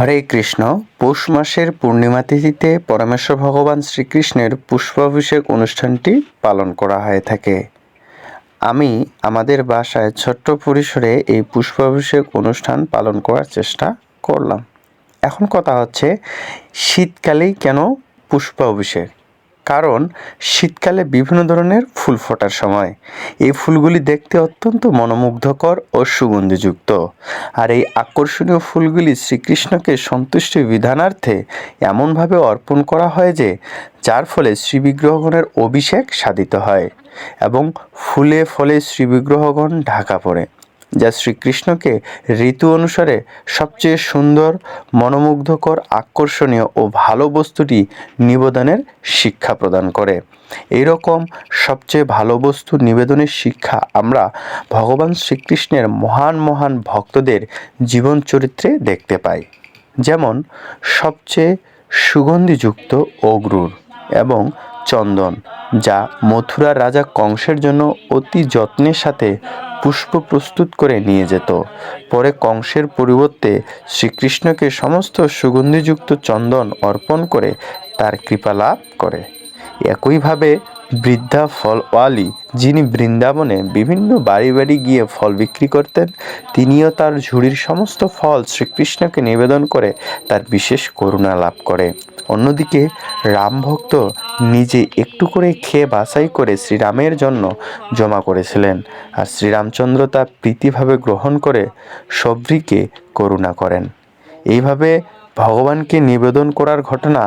হরে কৃষ্ণ। পৌষ মাসের পূর্ণিমা তিথিতে পরমেশ্বর ভগবান শ্রীকৃষ্ণের পুষ্পাভিষেক অনুষ্ঠানটি পালন করা হয়ে থাকে। আমি আমাদের বাসায় ছোট্ট পরিসরে এই পুষ্পাভিষেক অনুষ্ঠান পালন করার চেষ্টা করলাম। এখন কথা হচ্ছে, শীতকালেই কেন পুষ্পাভিষেক? কারণ শীতকালে বিভিন্ন ধরনের ফুল ফোটার সময়। এই ফুলগুলি দেখতে অত্যন্ত মনোমুগ্ধকর ও সুগন্ধিযুক্ত। আর এই আকর্ষণীয় ফুলগুলি শ্রীকৃষ্ণকে সন্তুষ্টি বিধানার্থে এমনভাবে অর্পণ করা হয় যে, যার ফলে শ্রীবিগ্রহগণের অভিষেক সাধিত হয় এবং ফুলে ফলে শ্রীবিগ্রহগণ ঢাকা পড়ে। যা শ্রীকৃষ্ণকে ঋতু অনুসারে সবচেয়ে সুন্দর, মনোমুগ্ধকর, আকর্ষণীয় ও ভালো বস্তুটি নিবেদনের শিক্ষা প্রদান করে। এই রকম সবচেয়ে ভালো বস্তু নিবেদনের শিক্ষা আমরা ভগবান শ্রীকৃষ্ণের মহান মহান ভক্তদের জীবন চরিত্রে দেখতে পাই। যেমন সবচেয়ে সুগন্ধিযুক্ত অগ্রুর এবং চন্দন, যা মথুরার রাজা কংসের জন্য অতি যত্নের সাথে পুষ্প প্রস্তুত করে নিয়ে যেত। পরে কংসের পরিবর্তে শ্রীকৃষ্ণকে সমস্ত সুগন্ধিযুক্ত চন্দন অর্পণ করে তার কৃপা লাভ করে। একইভাবে বৃদ্ধা ফলওয়ালি, যিনি বৃন্দাবনে বিভিন্ন বাড়ি বাড়ি গিয়ে ফল বিক্রি করতেন, তিনিও তার ঝুড়ির সমস্ত ফল শ্রীকৃষ্ণকে নিবেদন করে তার বিশেষ করুণা লাভ করে। অন্যদিকে রামভক্ত নিজে একটু করে খেয়ে বাছাই করে শ্রীরামের জন্য জমা করেছিলেন। আর শ্রীরামচন্দ্র তা প্রীতিভাবে গ্রহণ করে সব্রীকে করুণা করেন। এইভাবে ভগবানকে নিবেদন করার ঘটনা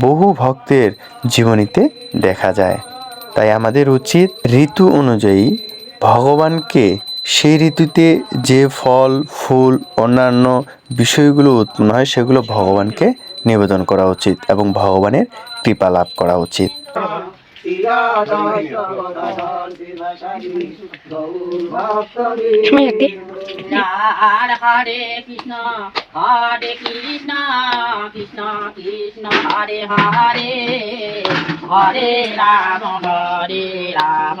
বহু ভক্তের জীবনীতে দেখা যায়। তাই আমাদের উচিত ঋতু অনুযায়ী ভগবানকে সেই ঋতুতে যে ফল, ফুল, অন্যান্য বিষয়গুলো উৎপন্ন হয় সেগুলো ভগবানকে নিবেদন করা উচিত এবং ভগবানের কৃপা লাভ করা উচিত। হরে কৃষ্ণ হরে কৃষ্ণ কৃষ্ণ কৃষ্ণ হরে হরে হরে রাম হরে রাম।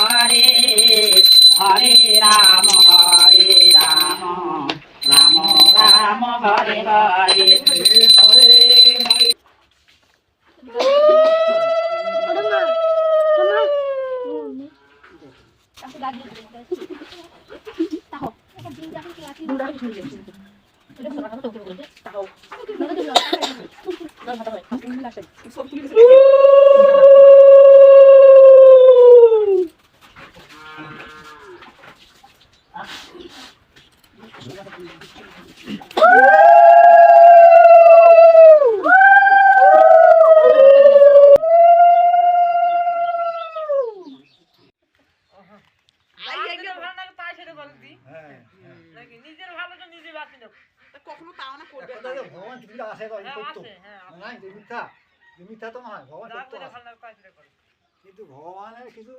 রাম হরে হরে হরে কখনো তাও না করবে না। ভগবান পৃথিবীতে আসে তো হ্যাঁ, সত্য। আছে, হ্যাঁ, নাই যে মিথ্যা মিথ্যা তো নয় ভগবান করে করে করে। কিন্তু ভগবানের কিছু